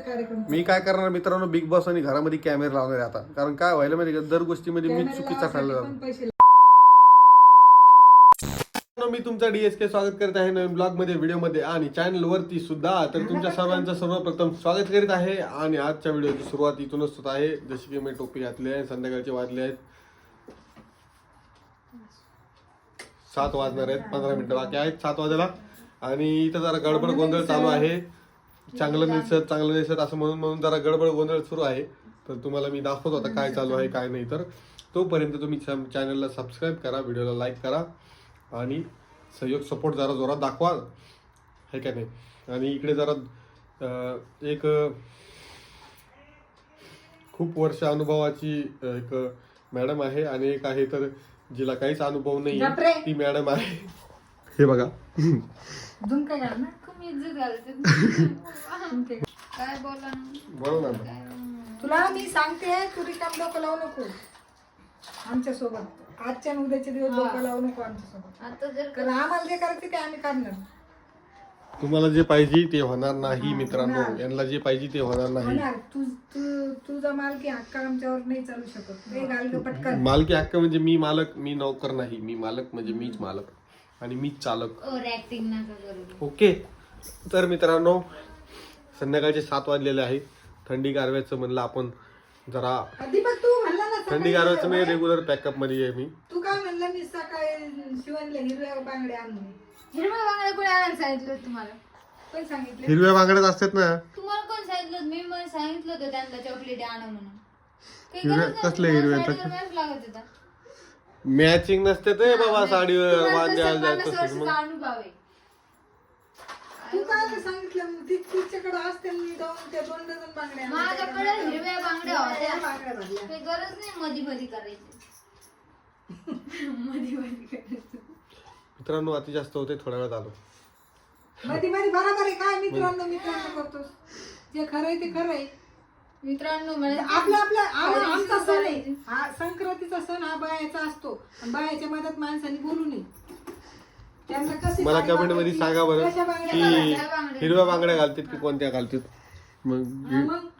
कार्यक्रम मी काय करणार मित्रांनो बिग बॉस आणि घरामध्ये कॅमेरा लावणार आहे आता. कारण काय व्हायला माहिती का? दर गोष्टीमध्ये मी चुकीचा पण पैसे मित्रांनो, मी तुमचा डीएसके स्वागत करत आहे नवीन ब्लॉगमध्ये व्हिडिओमध्ये आणि चॅनल वरती सुद्धा. तर तुमच्या सर्वांचं सर्वप्रथम स्वागत करीत आहे आणि आजच्या व्हिडिओची सुरुवात इथूनच होत आहे. जशी की मी टोपी घातली आहे संध्याकाळचे वाजले आहेत. सात वाजणार आहेत पंधरा मिनिटं बाकी आहेत सात वाजायला. आणि इथं जरा गडबड गोंधळ चालू आहे. चांगलं निसत चांगलं निसत असं म्हणून म्हणून जरा गडबड गोंधळ सुरू आहे. तर तुम्हाला मी दाखवत होता काय चालू आहे काय नाही. तर तोपर्यंत तुम्ही चॅनलला सबस्क्राईब करा व्हिडिओला लाईक करा आणि सहयोग सपोर्ट जरा जोरात दाखवा. हे काय नाही? आणि इकडे जरा एक खूप वर्ष अनुभवाची एक मॅडम आहे आणि एक आहे तर जिला काहीच अनुभव नाही. ती मॅडम आहे. हे बघा. इज्जत घालते. काय बोला तुला मी सांगते तू रिकाम डोकं लावू नको. आमच्यासोबत आजच्या आणि उद्याचे दिवस डोकं लावू नको आमच्यासोबत आता जर कारण आम्हाला जे करायचं ते आम्ही करणार. तुम्हाला जे पाहिजे ते होणार नाही मित्रांनो. यांना जे पाहिजे ते होणार नाही. होणार. तू तू तुझा मालकी हक्क आमच्यावर नाही चालू शकत. ग पटकन. मालकी हक्क म्हणजे मी मालक मी नोकर नाही. मी मालक म्हणजे मीच मालक. आणि मीच चालक. ओव्हर ऍक्टिंग नका करू. ओके? तर मित्रांनो संध्याकाळचे सात वाजलेले आहे. थंडी गारव्याचं म्हणलं आपण जरा दीपक तू म्हणला ना थंडी गारव्याचं मी रेग्युलर पॅकअपमध्ये आहे मी. तू काय म्हणला मी सकाळी शिवणले हिरव्या बांगड्या आणून? हिरव्या बांगड्या कोणी आणायला सांगितलं तुम्हाला? पण सांगितले? हिरव्या बांगड्यात असतात ना. तुम्हाला कोण सांगितलं होतं? मी मला सांगितलं होतं त्यांना चॉकलेट आणा म्हणून. काही हिरव्या- गरज नाही. कसल्या तुम्हाला हिरव्या? साडीवर match लागत होता. मॅचिंग नसते ते बाबा साडीवर तुम्हाला वाद्य तसं जायचं पन्नास असेल मग वर्षाचा अनुभव आहे. तू काय सांगितलं? ती तिच्याकडे असते मी जाऊन त्या दोन डझन बांगड्या. माझ्याकडे हिरव्या बांगड्या होत्या. हिरव्या बांगड्या भरल्या. काही गरज नाही मधी मधी करायची. मधी मधी करायची. मित्रांनो अति जास्त होते थोड्या वेळात आलो. मध्ये मध्ये बरोबर आहे काय मित्रांनो मित्रांनो करतोस. जे खरं आहे ते खरं आहे. मित्रांनो म्हणजे आपल्या आपल्या आम- आमचा सण आहे. हा संक्रांतीचा सण हा बायाचा असतो. आणि बायाच्या मदत माणसाने बोलू नये. मला कमेंटमध्ये सांगा बरं की. हिरव्या बांगड्या घालतात की कोणत्या घालतात? मग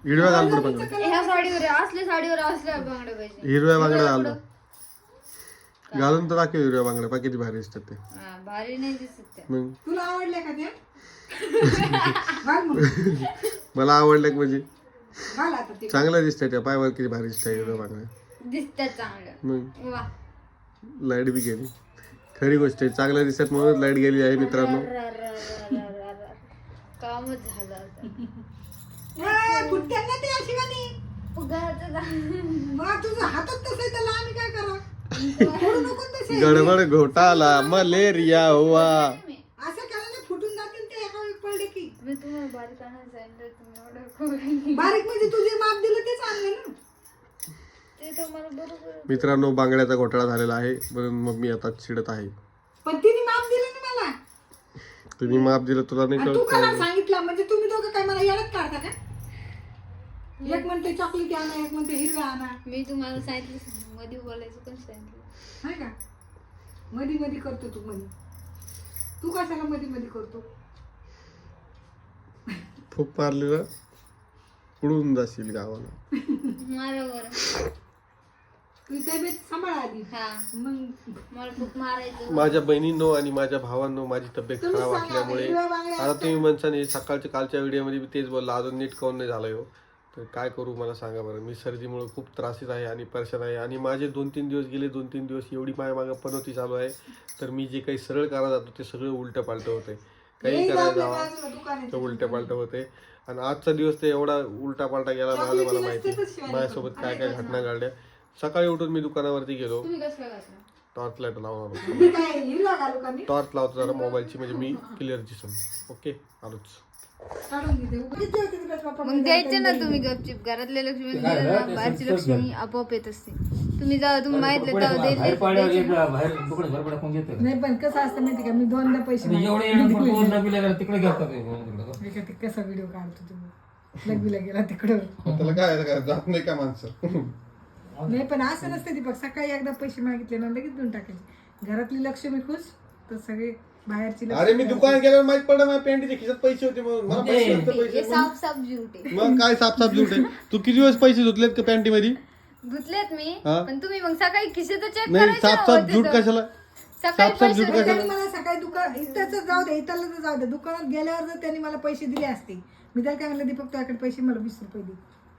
हिरव्या घाल बरं जमिनीचं बांगड्या कलर ह्या साडीवर आहे, असल्या साडीवर असल्या बांगड्या पाहिजे. हिरव्या बांगड्या घालतो घालून. तर दाखव हिरव्या बांगड्या पा किती भारी दिसतात ते. हा, भारी नाही दिसत त्या. मग? तुला आवडल्या का त्या? घाल मग. मला आवडलं की म्हणजे? घाल आता ते. चांगलं दिसतंय त्या पायवर किती भारी दिसतंय हिरव्या बांगड्या. दिसतात चांगल्या. मग? वा. लाइट बी गेली. खरी गोष्ट आहे. चांगल्या दिसतात म्हणून लाइट गेली आहे मित्रांनो. कामच झालं ते अशी गडबड घोटाला मलेरिया हुआ. मी असं केल्याने फुटून जातील ते एका वेळी पडले की. मी तुम्हाला बारीक म्हणजे तुझे माप दिलं तेच आणलं ना ते तर मला बरोबर मित्रांनो बांगड्याचा घोटाळा झालेला आहे. म्हणून मग मी आता चिडत आहे. पण तिने माप दिलं ना मला. तुम्ही माप दिलं तुला नाही आणि तू कळत? सांगितला म्हणजे तुम्ही दोघं काय मला येडत काढता का? एक म्हणते चॉकलेट आणा एक म्हणते हिरव्या आणा. मी तुम्हाला सांगितलं मध्ये बोलायचं पण सांगितलं. हाय का? मधी मधी करतो तू मधी. तू कशाला मधी मधी करतो? मारली ना उडून जाशील गावाला. मारा बरं तब्येत सांभाळ आधी हा. मग मला खूप मारायचं माझ्या बहिणींनो आणि माझ्या भावांनो माझी तब्येत तुम्ही खराब सांगा, असल्यामुळे हिरव्या बांगड्या आता तुम्ही म्हणता नाही सकाळच्या कालच्या व्हिडिओमध्ये मी तेच बोललो अजून नीट काऊन नाही झालं हो. तर काय करू मला सांगा बरं. मी सर्दीमुळे खूप त्रासीत आहे आणि परेशान आहे. आणि माझे दोन तीन दिवस गेले दोन तीन दिवस एवढी माझ्या मागं पनवती चालू आहे. तर मी जे काही सरळ करायला जातो ते सगळं उलटं पालटं होते. काही करायला जावा दुकान तर आहे. उलट्या पालटं होते. आणि आजचा दिवस ते एवढा उलटा पालटा गेला माझं मला माहिती. माझ्यासोबत काय काय घटना घडल्या. सकाळी उठून मी दुकानावरती गेलो. तुम्ही कसं काय घातलं? टॉर्च लाइट लावणार टॉर्च लावतो जरा मोबाईलची म्हणजे मी क्लिअर दिसून ओके आलोच. मग द्यायचे ना तुम्ही गपचिप. घरातल्या लक्ष्मी ना, बाहेरची लक्ष्मी आपोआप येत असते. तुम्ही जाऊ तुम्ही माहितलं घेतं? नाही पण कसं असतं माहिती का? मी दोनदा पैसे म्हणजे तिकडे कसा व्हिडिओ काढतो तुम्ही? गेला तिकडं. त्याला काय काय जात नाही का माणसं? नाही पण असं नसतं दीपक सकाळी एकदा पैसे मागितले ना लगेच देऊन टाकायचे घरातली लक्ष्मी खुश तर सगळे बाहेरची अरे मी दुकानात गेल्यावर माहीत पडलं माझ्या पॅन्टीच्या खिशात पैसे होते म्हणून. मला पैसे नसते हे पैसे साफ साफ झूट आहे मग काय साफ साफ झूट तू किती दिवस पैसे धुतलेत का पॅन्टी मध्ये धुतलेत मी हा? पण तुम्ही मग सकाळी खिशेत चेक नाही साफ साफ झूट कशाला? सकाळी साफ साफ झूट पैसे कशाला? त्यांनी मला सकाळी दुकान इथंच जाऊ दे इथं तर जाऊ दे. दुकानात गेल्यावर जर त्यांनी मला पैसे दिले असते. मी त्याला काय म्हणलं दीपक तुझ्याकडे पैसे मला वीस रुपये दे.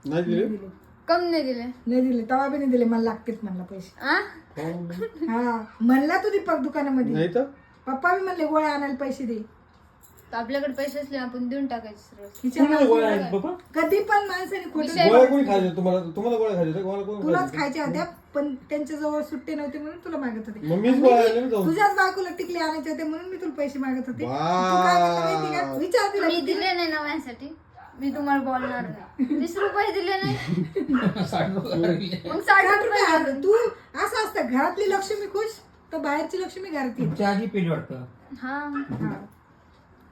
नाही दिले? दिले. कम नाही दिले. नाही दिले तवा बी नाही दिले मला लागतेच म्हणला पैसे. आ? हा म्हणला तू दीपक दुकानामध्ये. नाही तर? पप्पा बी म्हणले गोळ्या आणायला पैसे दे. तर आपल्याकडे पैसे असले आपण देऊन टाकायचे गोळ्या आहेत बाबा कधी पण माणसाने खोटं विषय- गोळ्या कोणी खायचे तुम्हाला तुम्हाला गोळ्या खायचे गोळ्या कोण तुलाच खायच्या होत्या पण त्यांच्या जवळ सुट्टे नव्हते म्हणून तुला मागत होते. मग मीच गोळ्या आणले ना जाऊन तुझ्याच बायकोला टिकले आणायचे होते म्हणून मी तुला पैसे मागत होते. तू वा. काय म्हणला माहिती का? विचार तिला मी दिले नाही ना माझ्यासाठी? मी तुम्हाला बोलणार नाही. वीस रुपये दिले नाही. साठ रुपये लागले. मग साठ साठ रुपये रुपये आले. तू असं असतं घरातली लक्ष्मी खुश तर बाहेरची लक्ष्मी घरात येते तुमच्या आधी पेली वाटतं. हा हा.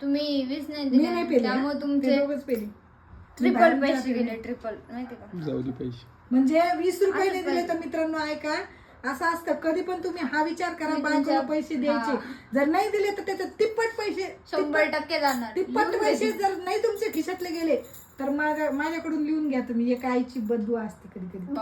तुम्ही वीस नाही मी नाही दिले पेली त्यामुळे. तुमचे ते दोघंच पेली. ट्रिपल पैसे गेले ट्रिपल माहिती का? जाऊ दे पैसे. म्हणजे वीस रुपये नाही दिले तर मित्रांनो ऐका. असं असतं. कधी पण तुम्ही हा विचार करा बायकोला पैसे द्यायचे. जर नाही दिले तर त्याचे तिप्पट पैसे शंभर टक्के जाणार. तिप्पट पैसे जर नाही तुमच्या खिशातले गेले तर माझ्या माझ्याकडून लिहून घ्या तुम्ही. एक आईची बदू असते कधी कधी.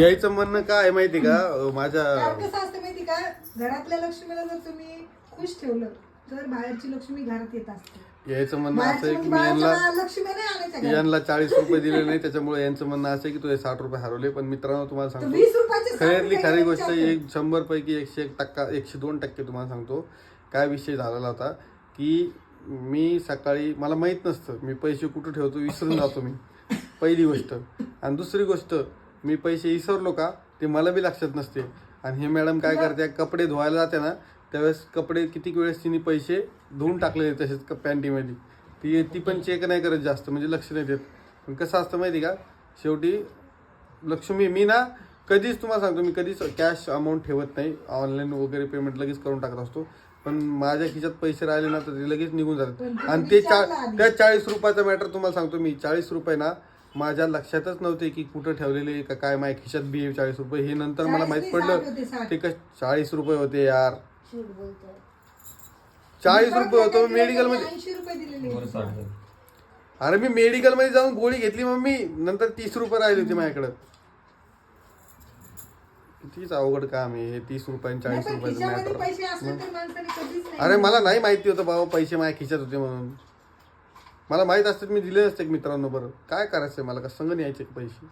यायचं म्हणणं काय माहिती का? माझ्या कसं असतं माहिती का? घरातल्या लक्ष्मीला जर तुम्ही खुश ठेवलं तर बाहेरची लक्ष्मी घरात येत असते. यायचं म्हणणं असं आहे की मी यांना. यांना चाळीस रुपये दिले नाही त्याच्यामुळे यांचं म्हणणं असं आहे की तुझे साठ रुपये हरवले पण मित्रांनो तुम्हाला सांगतो. खऱ्यातली खरी गोष्ट. एक शंभर पैकी एकशे एक टक्का एकशे दोन टक्के तुम्हाला सांगतो. काय विषय झालेला होता की मी सकाळी मला माहीत नसतं मी पैसे कुठं ठेवतो विसरून जातो मी. पहिली गोष्ट. आणि दुसरी गोष्ट मी पैसे विसरलो का ते मला बी लक्षात नसते. आणि हे मॅडम काय करते कपडे धुवायला जाते ना त्यावेळेस कपडे किती वेळेस तिने पैसे धुवून टाकलेले तसेच क- पॅन्टीमध्ये. ती ती पण चेक नाही करत जास्त म्हणजे लक्ष नाही देत. पण कसं असतं माहिती का? शेवटी लक्ष्मी मी ना कधीच तुम्हाला सांगतो मी कधीच कॅश अमाऊंट ठेवत नाही. ऑनलाईन वगैरे पेमेंट लगेच करून टाकत असतो. पण माझ्या खिशात पैसे राहिले ना तर ते लगेच निघून जातात. आणि ते चा. त्या चाळीस रुपयाचा मॅटर तुम्हाला सांगतो मी. चाळीस रुपये ना माझ्या लक्षातच नव्हते की कुठं ठेवलेले का काय. माझ्या खिशात बी चाळीस रुपये. हे नंतर मला 40 माहीत नाही, 60 होते, पडलं 60. ते कश चाळीस रुपये होते यार. झूट बोलतोय. चाळीस रुपये होतो मेडिकलमध्ये. ऐंशी रुपये दिलेले बरं साठ झाले. अरे मी मेडिकलमध्ये जाऊन गोळी घेतली मम्मी नंतर तीस रुपये राहिली होती माझ्याकडे. कितीच अवघड काम आहे हे तीस रुपये नाही, चाळीस पण रुपयाचं खिशामध्ये मॅटर पैसे असले तर माणसाने कधीच नाही अरे मला नाही माहिती होतं बाबा पैसे माझ्या खिशात होते म्हणून. मला माहीत असते मी दिले नसते मित्रांनो बरं. काय करायचंय मला? का संग न्यायचे का पैसे?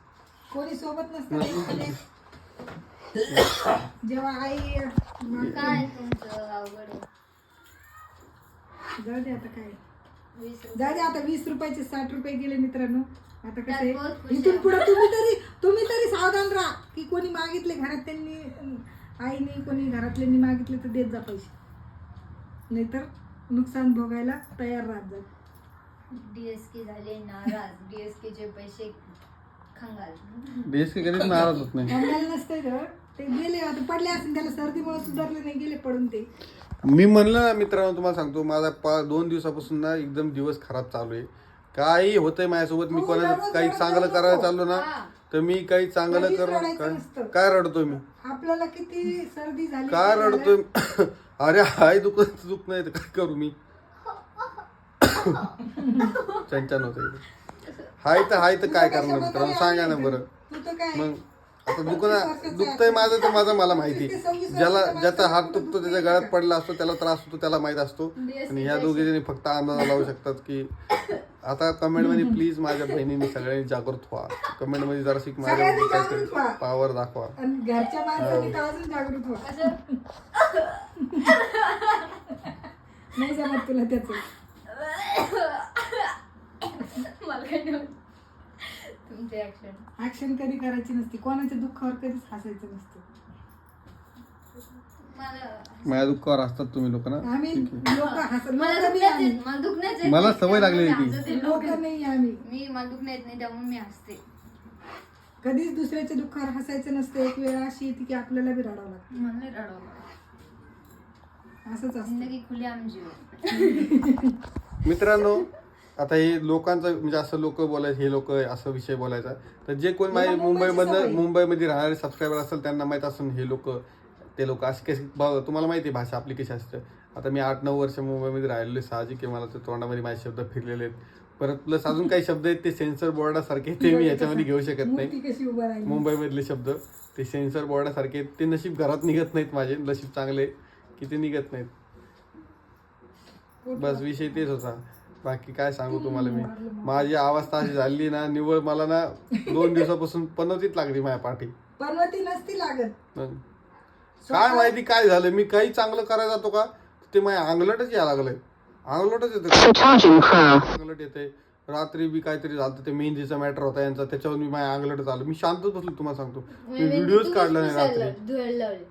कोणी सोबत नसतं. जेव्हा आई काय तुमचं अवघड? जाऊ दे आता काय. जाऊ दे आता वीस रुपयाचे साठ रुपये गेले मित्रांनो. आता कसं? त्यात बहुत आहे खुश इथून. पुढे तुम्ही तरी तुम्ही तरी सावधान राहा की कोणी मागितले घरात त्यांनी आईने कोणी घरातल्यांनी मागितले तर देत जा पैसे. नाहीतर नुकसान भोगायला तयार राहत जा. डीएसके झाले नाराज. डीएसके चे पैसे खंगाल. देश की कधीच नाराज होत नाही. आम्हाला नसतंय गं. ते गेले आता पडले असेल त्याला सर्दीमुळे सुधारले नाही गेले पडून ते. मी म्हणलं ना मित्रांनो तुम्हाला सांगतो माझा पा दोन दिवसापासून ना एकदम दिवस खराब चालू आहे. काही होतंय माझ्यासोबत मी तू कोणाचं दररोज काही रडत चांगलं करायला. चाललो ना हा. तर मी काही चांगलं कधीच करू रडायचं काय नसतं. काय रडतोय मी? आपल्याला किती सर्दी झाली काय. रडतोय? अरे हाय दुखत दुख नाही तर काय करू मी? चंचन होते हाय तर हाय तर काय करणार मित्रांनो? सांगा ना बरं. तू तर काय मग आता दुखणं दुखतंय माझं तर माझं मला माहिती. ज्याला ज्याचा हात दुखतो त्याच्या गळ्यात पडला असतो त्याला त्रास होतो त्याला माहीत असतो. आणि ह्या दोघी जणी फक्त अंदाजा लावू शकतात की आता कमेंटमध्ये प्लीज माझ्या बहिणींनी सगळ्यांनी जागृत व्हा. कमेंटमध्ये जरा शिक माझ्या सगळ्यांनी जागृत व्हा. पावर दाखवा. आणि घरच्या माणसाने तर अजून जागृत व्हा. नाही जमत तुला त्याच. मला नाही. तुमचे ऍक्शन ऍक्शन कधी करायची नसती. कोणाच्या दुःखावर कधीच हसायचं नसतं. मला माझ्या दुःखावर असतात तुम्ही लोक ना? आम्ही लोक हस मला लोक नाही दुखण्याच आम्ही. येत- मला दुखण्याच येत मला नाही, सवय लागलेली त्यामुळे ती. मी हसते. लोक नाही आम्ही. मी मला दुखणं येत नाही त्यामुळे मी हसते. कधीच दुसऱ्याच्या दुःखावर हसायचं नसतं. एक वेळ अशी येते की आपल्याला बी रडावं लागतं. मला नाही रडवलं असंच असतं. जिंदगी खुली आमची. मित्रांनो आता हे लोकांचं म्हणजे असं लोक बोलायचं हे लोक असं विषय बोलायचा. तर जे कोण माझे याला मुंबईची मुंबईमधनं. मुंबईमध्ये राहणारे सबस्क्रायबर असेल त्यांना माहीत असेल हे लोक ते लोक असे कसे तुम्हाला माहिती आहे भाषा आपली कशी असते. आता मी आठ नऊ वर्ष मुंबईमध्ये राहिलेलो. साहजिक आहे मला तोंडामध्ये माझे शब्द फिरलेले आहेत. परत प्लस अजून काही शब्द आहेत ते सेन्सर बोर्डासारखे ते मी याच्यामध्ये घेऊ शकत नाही. मुंबईमधले शब्द ते सेन्सर बोर्डासारखे आहेत. ते नशीब घरात निघत नाहीत माझे नशीब चांगले की ते निघत नाहीत. बस विषय तेच होता. बाकी काय सांगू तुम्हाला मी? माझी अवस्था अशी झाली ना निवळ मला ना दोन दिवसापासून पनवतीच लागली माझ्या पाठी. पर्वती नसती लागत. काय माहिती काय झालं? मी काही चांगलं करायला जातो का? ते माझ्या अंगलटच यायला लागलंय. अंगलटच येतं अंगलट येते रात्री बी काहीतरी झालं ते मेहंदीचा मॅटर होता यांचा. त्याच्यावर मी माझ्या अंगलट झालं मी शांतच बसलो तुम्हाला सांगतो. मी व्हिडिओच काढला नाही रात्री. धुवायला लावली?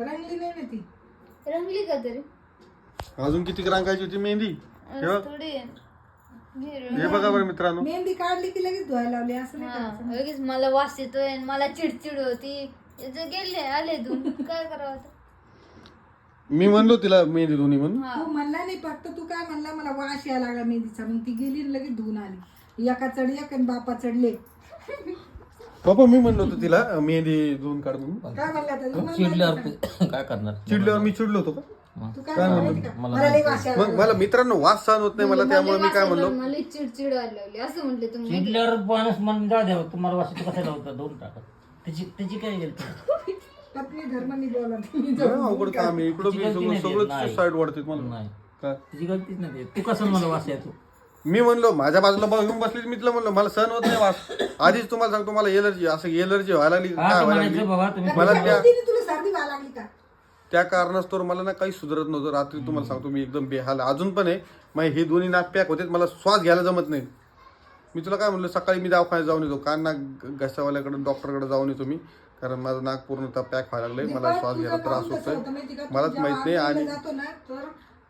रंगली नाही ना ती. रंगली का तरी? अजून किती रंगायची होती मेहंदी? हे बघ. थोडी हे बघा बरं मित्रांनो. मेहंदी काढली की लगेच धुवायला लावली असं नाही हा, करायचं. लगेच मला वास येतोय आणि मला चिडचिड होती. गेले आले धुवून काय करावं आता? मी म्हणलो तिला मेहंदी दोन्ही म्हणून. हा. तू म्हणला नाही फक्त तू काय म्हणला मला वास यायला लागला मेहंदीचा. मग ती गेली आणि लगेच धुवून आली. एका चढ एक आणि बापा चढले. पप्पा मी म्हणलो होतो तिला अं, मेहंदी दोन काढ म्हणून. काय म्हणला आता? तू म्हणला चिडल्यावर नाही ते काय करणार? चिडल्यावर मी चिडलो होतो का? तू काय म्हणला माहिती का? मला मला लई वास यायला मग मला मित्रांनो वास सहन होत नाही मला त्यामुळे मी काय म्हणलो? मला चिडचिड व्हायला लागली असं म्हटले तुम्ही चिडल्यावर माणूस म्हणून जा द्या तुम्हाला वाशी कशाला होतं दोन टाका त्याची त्याची काय गेलं पत्नी धर्म मी बोलत मी लय अवघड काम आहे इकडं मी सगळं सगळं साईड वाढते मला. नाही. काय त्याची गलतीच नाही तू कसं मला वास येतो मी म्हणलो माझ्या बाजूला बघ येऊन बसली मी तिला म्हणलो मला सहन होत नाही वास. आधीच तुम्हाला सांगतो मला एलर्जी असं एलर्जी व्हायला लागली हा काय तर व्हायला म्हणायचं लागली? बाबा तुम्ही मला त्या तिने तुला सर्दी व्हायला लागली का? त्या कारणास्तव मला ना काही सुधारत नव्हतं. रात्री तुम्हाला सांगतो मी एकदम बेहाल अजून पण आहे. मग हे दोन्ही नाक पॅक होते मला श्वास घ्यायला जमत नाही. मी तुला काय म्हणलं सकाळी मी दवाखान्यात जाऊन येतो. कान नाक घशावाल्याकडे डॉक्टरकडे जाऊन येतो मी. कारण माझं नाक पूर्णतः पॅक व्हायला लागलंय. मला श्वास घ्यायला त्रास होतोय. मलाच माहीत नाही आणि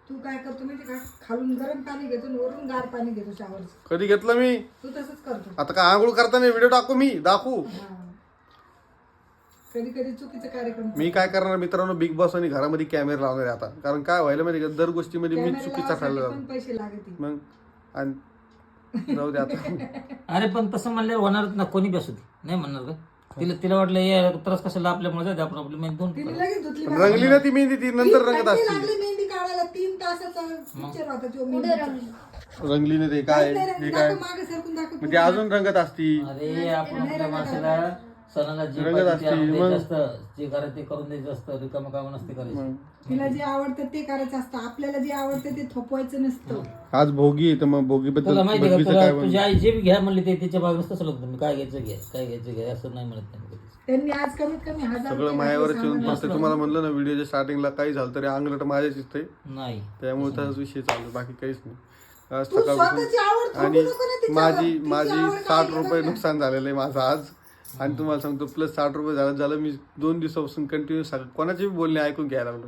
तू काय करतो माहिती का? खालून गरम पाणी घेतो आणि वरून गार पाणी घेतो शावरचं कधी घेतलं मी? तू तसंच करतो. आता काय आंघोळ करताना व्हिडिओ टाकू मी? दाखवू. कधी कधी चुकीचा कार्यक्रम मी काय करणार मित्रांनो बिग बॉस आणि घरामध्ये कॅमेरा लावणार आहे आता. कारण काय व्हायला माहिती का? दर गोष्टीमध्ये मी चुकीचा जातो पण पैसे लागतील. मग आणि जाऊ दे आता. अरे पण तसं म्हणल्यावर होणारच ना. कोणी बी असू दे. नाही म्हणणार का? तिला तिला वाटलं ये त्रास कशाला आपल्यामुळे? जाते आपण आपली मेहनत दोन तिने लगेच धुतली पण रंगली ना ती मेहंदी ती नंतर रंगत असते. लागले मेहंदी काढायला. तीन तासाचा पिक्चर होता तो कुठे मेहंदीचा. रंगली. ना ते काय हे काय? दाखव मागे सरकून दाखव. मग ते अजून रंगत असती. अरे आपण आपल्या माणसाला सणाला जे रंगत पाहिजे ते असते, आपण मग. द्यायचं असतं. जे करायचं ते करून द्यायचं असतं. रिकामं काम नसते करायचं. तिला जे आवडतं ते करायचं असतं. आपल्याला जे आवडतं ते थोपवायचं नसतं. आज भोगी आहे तर मग भोगी बद्दल माहिती का? तुला काय तुझी आई जे बी घ्या म्हणली ते त्याच्या बाजूला तसं लागतं मी काय घ्यायचं घ्या. काय घ्यायचं घ्या. असं नाही म्हणत नाही कधीच. त्यांनी आज कमीत कमी हजार सगळं रुपये मायावर येऊन तुम्हाला म्हणलं ना व्हिडिओच्या स्टार्टिंगला काही झालं तरी अंगलट माझ्याच इथे नाही. त्यामुळे त्याच विषय चालू बाकी काहीच नाही. आज तू स्वतःची आवड सकाळपासून थोपू आणि नको ना तिच्यावर. माझी तिची माझी आवड काय साठ रुपये. नुकसान झालेलं आहे माझं आज. आणि तुम्हाला सांगतो प्लस साठ रुपये झालं झालं मी दोन दिवसापासून कंटिन्यू कोणाचे बी बोलणे ऐकून घ्यायला लागलो.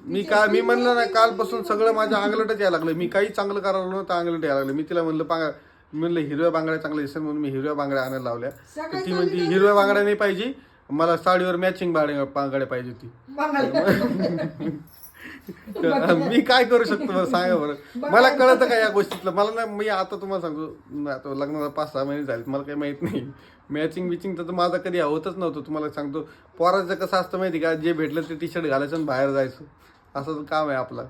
मी काय मी म्हणलं ना कालपासून सगळं माझ्या अंगलटच यायला लागलं. मी काही चांगलं करायला नव्हतं अंगलट यायला लागलं. मी तिला म्हणलं पांगा मी म्हणलं हिरव्या बांगड्या चांगल्या दिसेल म्हणून मी हिरव्या बांगड्या आणायला लावल्या. तर ती म्हणती हिरव्या बांगड्या नाही पाहिजे मला साडीवर मॅचिंग बांगड्या पाहिजे होती. मी काय करू शकतो बरं सांगा बरं. मला कळतं का या गोष्टीतलं? मला ना मी आता तुम्हाला सांगतो आता लग्नाला पाच सहा महिने झाले मला काही माहीत नाही. मॅचिंग बिचिंग तर माझा कधी होतच नव्हतं. तुम्हाला सांगतो पोराचं कसं असतं माहिती का? जे भेटलं ते टी शर्ट घालायचं आणि बाहेर जायचं. असं काम आहे आपलं.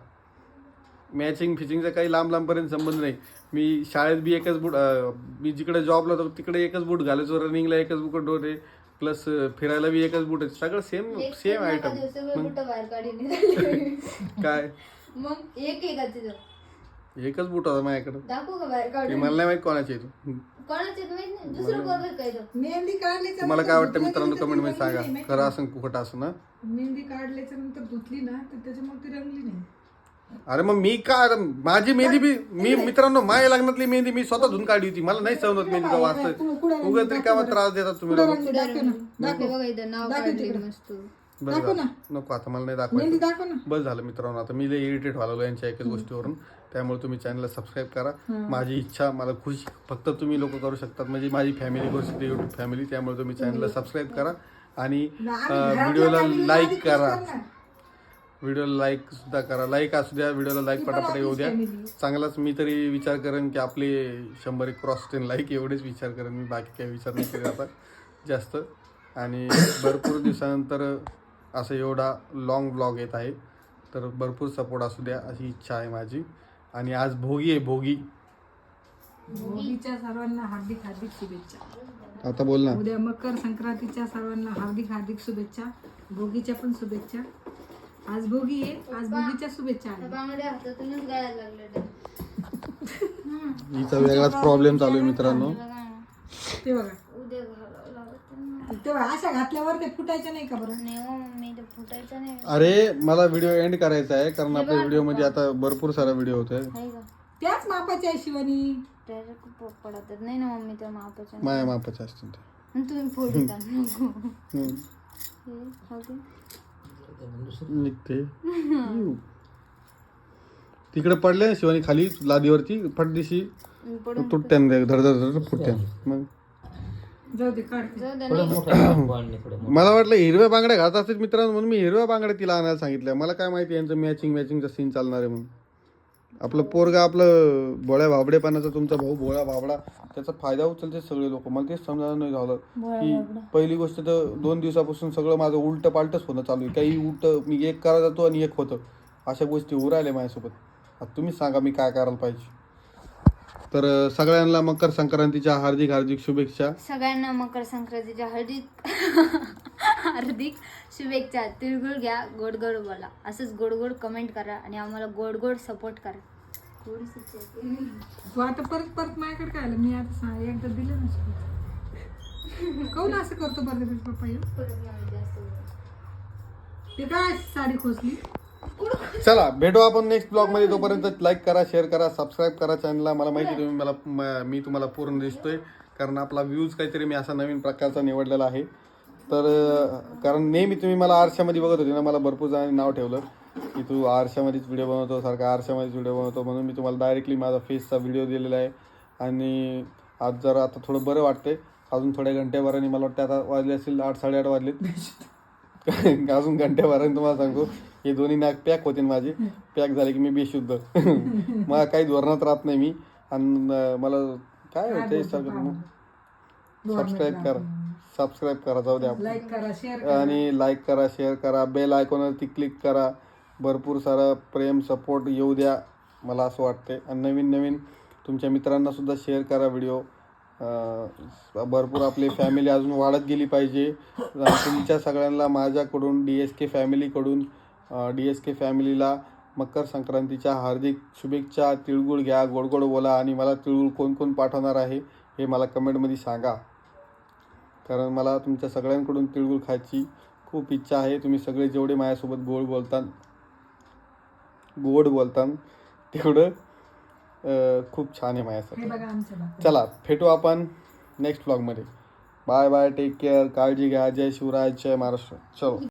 मॅचिंग फिचिंगचा काही लांब लांबपर्यंत संबंध नाही. मी शाळेत बी एकच बूट मी जिकडे जॉबला होतो तिकडे एकच बूट घालायचो रनिंगला एकच बुक डोरे प्लस फिरायला बी एकच बूट आहे. सगळं सेम सेम आयटम काय? मग एक एकच बूट होता माझ्याकडं. दाखवू का बाहेर ते काढून मला नाही माहीत कोणाचे तो. कोणाचे दुसरं बरोबर काय तो? मेहंदी काढल्याच्या तुम्हाला काय नंतर वाटतं मित्रांनो कमेंटमध्ये सांगा. खरं? असं कुठं असं ना मेहंदी काढल्याच्या नंतर धुतली ना तर त्याच्यामुळे ती रंगली नाही. अरे मग मी काय माझी मेहंदी बी मी मित्रांनो माझ्या लग्नातली मेहंदी मी स्वतः धुवून काढली होती. मला नाही सहन होत मेहंदीचा रंगली? उगाच तरी का त्रास देतात तुम्ही लोक? बघा इथं नाव काढले. मस्त. झालं. नको आता मला नाही मेहंदी दाखवायचं दाखव ना. बस झालं मित्रांनो आता मी लय इरिटेट व्हायला लागलो यांच्या एकच गोष्टीवरून. त्यामुळे तुम्ही चॅनलला सबस्क्राईब करा. माझी इच्छा मला खुश. फक्त तुम्ही लोक करू शकतात. म्हणजे माझी फॅमिली करू शकते युट्यूब फॅमिली त्यामुळे तुम्ही चॅनलला सबस्क्राईब करा. आणि व्हिडिओला लाईक करा. व्हिडिओला लाईक सुद्धा करा. लाईक असू द्या व्हिडिओला लाईक पटापट येऊ द्या. चांगलाच मी तरी विचार करेन की आपले शंभर एक क्रॉस टेन लाईक एवढेच विचार करेन. मी बाकी काही विचार नाही करत आता. जास्त. आणि भरपूर दिवसानंतर असं एवढा लॉंग ब्लॉग येत आहे. तर भरपूर सपोर्ट असू द्या अशी इच्छा आहे माझी. आणि आज भोगी आहे भोगी. भोगीच्या सर्वांना हार्दिक हार्दिक शुभेच्छा. आता बोल ना. उद्या मकर संक्रांतीच्या सर्वांना हार्दिक हार्दिक शुभेच्छा. भोगीच्या पण शुभेच्छा. आज भोगी आहे. आज भोगीच्या शुभेच्छा आहे बांगड्या हातातूनच गायला लागले हिचा वेगळाच प्रॉब्लेम चालू आहे मित्रांनो. ते बघा. उद्या घालावं लागत ना. ते बघा अशा घातल्यावर ते फुटायच्या नाही का बरं? नाही हो मम्मी ते फुटायचं नाही. अरे मला व्हिडिओ एंड करायचा आहे कारण आपल्या व्हिडिओमध्ये आता भरपूर सारा व्हिडिओ होतोय. आहे का? त्याच मापाची आहे शिवानी. डायरेक्ट पडत नाही ना मम्मी त्या मापाच्या माया मापाचे असतील ते. आणि तुम्ही फोडी का नको. हम्म. हे, खाऊ दे. निघते तिकडे पडले शिवानी खाली लादीवरती फटदिशी पडून तुटत्यान धड धड धड फुटत्यान मग. जाऊ दे काढ. जाऊ दे थोडं मोठं बांधणी थोडं मोठं. मला वाटलं हिरव्या बांगड्या घालत असतील मित्रांनो म्हणून मी हिरव्या बांगड्या तिला आणायला सांगितल्या. मला काय माहिती यांचं मॅचिंग मॅचिंगचा सीन चालणार आहे म्हणून. आपलं पोरगा आपलं भोळ्या भाबडेपणाचा तुमचा भाऊ भोळा भाबडा त्याचा फायदा उचलते सगळे लोक. मला तेच समजायला नाही झालं की पहिली गोष्ट तर दोन दिवसापासून सगळं माझं उलट पालटच होणं चालू आहे. काही उलट मी एक करा जातो आणि एक होतं. अशा गोष्टी होऊ राहिल्या माझ्यासोबत. आता तुम्हीच सांगा मी काय करायला पाहिजे. तर सगळ्यांना मकर संक्रांतीच्या हार्दिक हार्दिक शुभेच्छा. सगळ्यांना मकर संक्रांतीच्या हार्दिक हार्दिक शुभेच्छा. तिळगुळ घ्या गोड गोड बोला. असंच गोड गोड कमेंट करा आणि आम्हाला गोड गोड सपोर्ट करा तू आता परत परत माझ्याकडे काय आलं? मी आता सा- एकदा दिलं ना. काहून असं करतो बरं पप्पा ह्यो? ते काय साडी खोचली चला भेटू आपण नेक्स्ट ब्लॉगमध्ये. तोपर्यंत लाईक करा शेअर करा सबस्क्राईब करा चॅनलला मला माहिती आहे तुम्ही मला म- मी तुम्हाला पूर्ण दिसतोय. कारण आपला व्ह्यूज काहीतरी मी असा नवीन प्रकारचा निवडलेला आहे. तर कारण नेहमी तुम्ही मला आरशामध्ये बघत होते ना मला भरपूर जणांनी नाव ठेवलं की तू आरशामध्येच व्हिडिओ बनवतो सारखा आरशामध्येच व्हिडिओ बनवतो म्हणून मी तुम्हाला डायरेक्टली माझा फेसचा व्हिडिओ दिलेला आहे. आणि आज जरा आता थोडं बरं वाटतंय. अजून थोड्या घंट्याभराने मला वाटतं आता वाजले असतील आठ साडेआठ वाजलेत. अजून घंट्याभराने तुम्हाला सांगतो हे दोन्ही नाक पॅक होते माझे. पॅक झाले की मी बेशुद्ध. मला काही धोरणात राहत नाही मी. आणि मला काय होतं सबस्क्राईब करा. सबस्क्राईब करा जाऊ द्या आपण लाईक करा शेअर करा. आणि लाईक करा शेअर करा. बेल आयकॉनवरती क्लिक करा. भरपूर सारा प्रेम सपोर्ट येऊ द्या मला असं वाटतंय. आणि नवीन नवीन तुमच्या मित्रांना सुद्धा शेअर करा व्हिडिओ भरपूर आपली फॅमिली अजून वाढत गेली पाहिजे. आणि तुमच्या सगळ्यांना माझ्याकडून डी एस के फॅमिलीकडून डी एस के फॅमिलीला मकर संक्रांतीच्या हार्दिक शुभेच्छा. तिळगुळ घ्या गोड गोड बोला. आणि मला तिळगुळ कोण कोण पाठवणार आहे हे मला कमेंटमध्ये सांगा. कारण मला तुमच्या सगळ्यांकडून तिळगुळ खायची खूप इच्छा आहे. तुम्ही सगळे जेवढे माझ्यासोबत गोड बोलता गोड बोलता तेवढं खूप छान आहे माझ्यासाठी. चला भेटू आपण नेक्स्ट ब्लॉगमध्ये बाय बाय टेक केअर काळजी घ्या. जय शिवराय जय महाराष्ट्र. चलो.